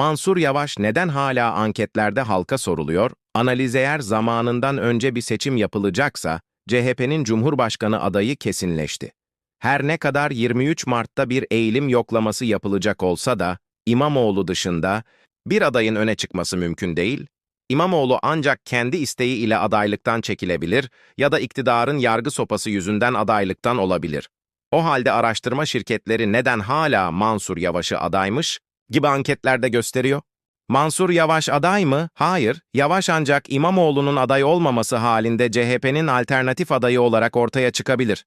Mansur Yavaş neden hala anketlerde halka soruluyor? Analiz eğer zamanından önce bir seçim yapılacaksa, CHP'nin Cumhurbaşkanı adayı kesinleşti. Her ne kadar 23 Mart'ta bir eğilim yoklaması yapılacak olsa da, İmamoğlu dışında bir adayın öne çıkması mümkün değil, İmamoğlu ancak kendi isteği ile adaylıktan çekilebilir ya da iktidarın yargı sopası yüzünden adaylıktan olabilir. O halde araştırma şirketleri neden hala Mansur Yavaş'ı adaymış gibi anketlerde gösteriyor? Mansur Yavaş aday mı? Hayır. Yavaş ancak İmamoğlu'nun aday olmaması halinde CHP'nin alternatif adayı olarak ortaya çıkabilir.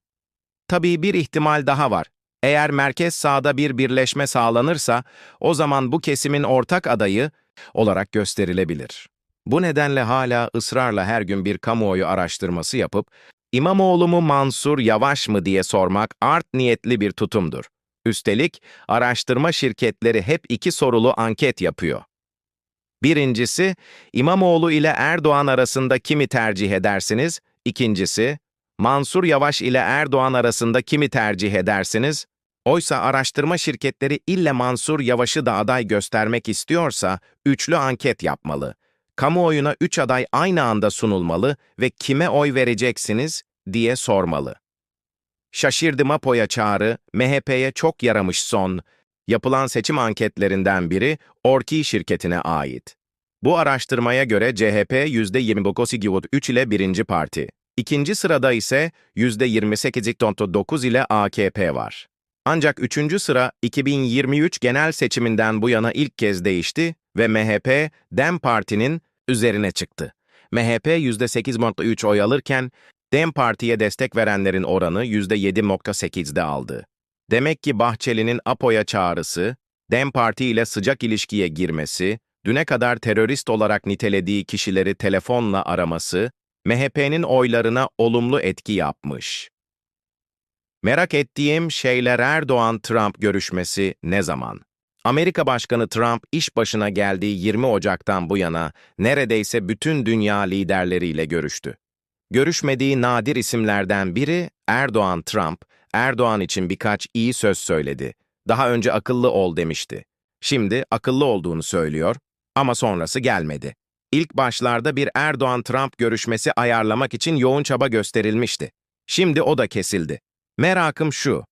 Tabii bir ihtimal daha var. Eğer merkez sağda bir birleşme sağlanırsa, o zaman bu kesimin ortak adayı olarak gösterilebilir. Bu nedenle hala ısrarla her gün bir kamuoyu araştırması yapıp, İmamoğlu mu Mansur Yavaş mı diye sormak art niyetli bir tutumdur. Üstelik araştırma şirketleri hep iki sorulu anket yapıyor. Birincisi, İmamoğlu ile Erdoğan arasında kimi tercih edersiniz? İkincisi, Mansur Yavaş ile Erdoğan arasında kimi tercih edersiniz? Oysa araştırma şirketleri ille Mansur Yavaş'ı da aday göstermek istiyorsa üçlü anket yapmalı. Kamuoyuna üç aday aynı anda sunulmalı ve kime oy vereceksiniz diye sormalı. Şaşırdım Apo'ya çağrı, MHP'ye çok yaramış son. Yapılan seçim anketlerinden biri Orki şirketine ait. Bu araştırmaya göre CHP %29,3 ile birinci parti. İkinci sırada ise %28,9 ile AKP var. Ancak üçüncü sıra 2023 genel seçiminden bu yana ilk kez değişti ve MHP, DEM Parti'nin üzerine çıktı. MHP %8,3 oy alırken, DEM Parti'ye destek verenlerin oranı %7,8'de aldı. Demek ki Bahçeli'nin APO'ya çağrısı, DEM Parti ile sıcak ilişkiye girmesi, düne kadar terörist olarak nitelediği kişileri telefonla araması, MHP'nin oylarına olumlu etki yapmış. Merak ettiğim şeyler Erdoğan-Trump görüşmesi ne zaman? Amerika Başkanı Trump iş başına geldiği 20 Ocak'tan bu yana neredeyse bütün dünya liderleriyle görüştü. Görüşmediği nadir isimlerden biri Erdoğan Trump, Erdoğan için birkaç iyi söz söyledi. Daha önce akıllı ol demişti. Şimdi akıllı olduğunu söylüyor ama sonrası gelmedi. İlk başlarda bir Erdoğan-Trump görüşmesi ayarlamak için yoğun çaba gösterilmişti. Şimdi o da kesildi. Merakım şu,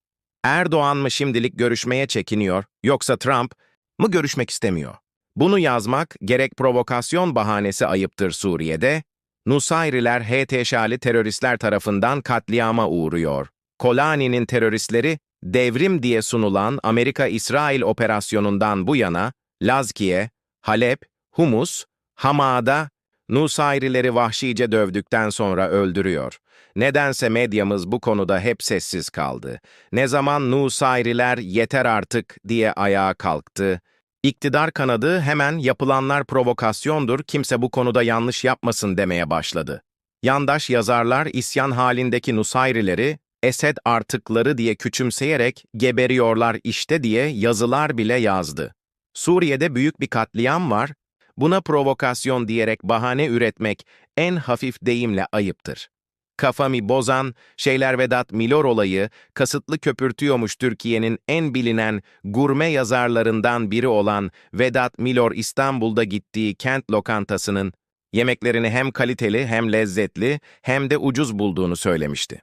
Erdoğan mı şimdilik görüşmeye çekiniyor, yoksa Trump mı görüşmek istemiyor? Bunu yazmak gerek provokasyon bahanesi ayıptır Suriye'de, Nusayriler HTŞ'li teröristler tarafından katliama uğruyor. Kolani'nin teröristleri, devrim diye sunulan Amerika-İsrail operasyonundan bu yana, Lazkiye, Halep, Humus, Hama'da Nusayrileri vahşice dövdükten sonra öldürüyor. Nedense medyamız bu konuda hep sessiz kaldı. Ne zaman Nusayriler yeter artık diye ayağa kalktı. İktidar kanadı hemen yapılanlar provokasyondur, kimse bu konuda yanlış yapmasın demeye başladı. Yandaş yazarlar isyan halindeki Nusayrileri, Esed artıkları diye küçümseyerek geberiyorlar işte diye yazılar bile yazdı. Suriye'de büyük bir katliam var, buna provokasyon diyerek bahane üretmek en hafif deyimle ayıptır. Kafamı bozan Şeyler Vedat Milor olayı kasıtlı köpürtüyormuş Türkiye'nin en bilinen gurme yazarlarından biri olan Vedat Milor İstanbul'da gittiği kent lokantasının yemeklerini hem kaliteli hem lezzetli hem de ucuz bulduğunu söylemişti.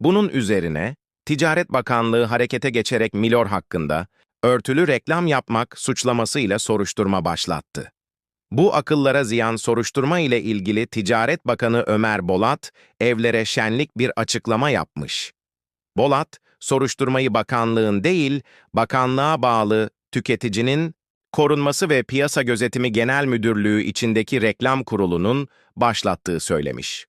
Bunun üzerine Ticaret Bakanlığı harekete geçerek Milor hakkında örtülü reklam yapmak suçlamasıyla soruşturma başlattı. Bu akıllara ziyan soruşturma ile ilgili Ticaret Bakanı Ömer Bolat, evlere şenlik bir açıklama yapmış. Bolat, soruşturmayı bakanlığın değil, bakanlığa bağlı tüketicinin Korunması ve Piyasa Gözetimi Genel Müdürlüğü içindeki reklam kurulunun başlattığı söylemiş.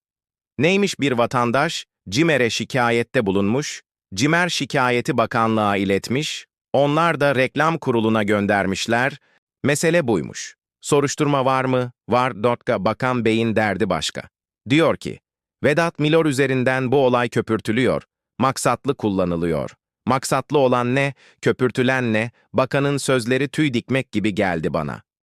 Neymiş bir vatandaş, CİMER'e şikayette bulunmuş, CİMER şikayeti bakanlığa iletmiş, onlar da reklam kuruluna göndermişler, mesele buymuş. Soruşturma var mı? Var. Dotka Bakan Bey'in derdi başka. Diyor ki, Vedat Milor üzerinden bu olay köpürtülüyor, maksatlı kullanılıyor. Maksatlı olan ne, köpürtülen ne, bakanın sözleri tüy dikmek gibi geldi bana.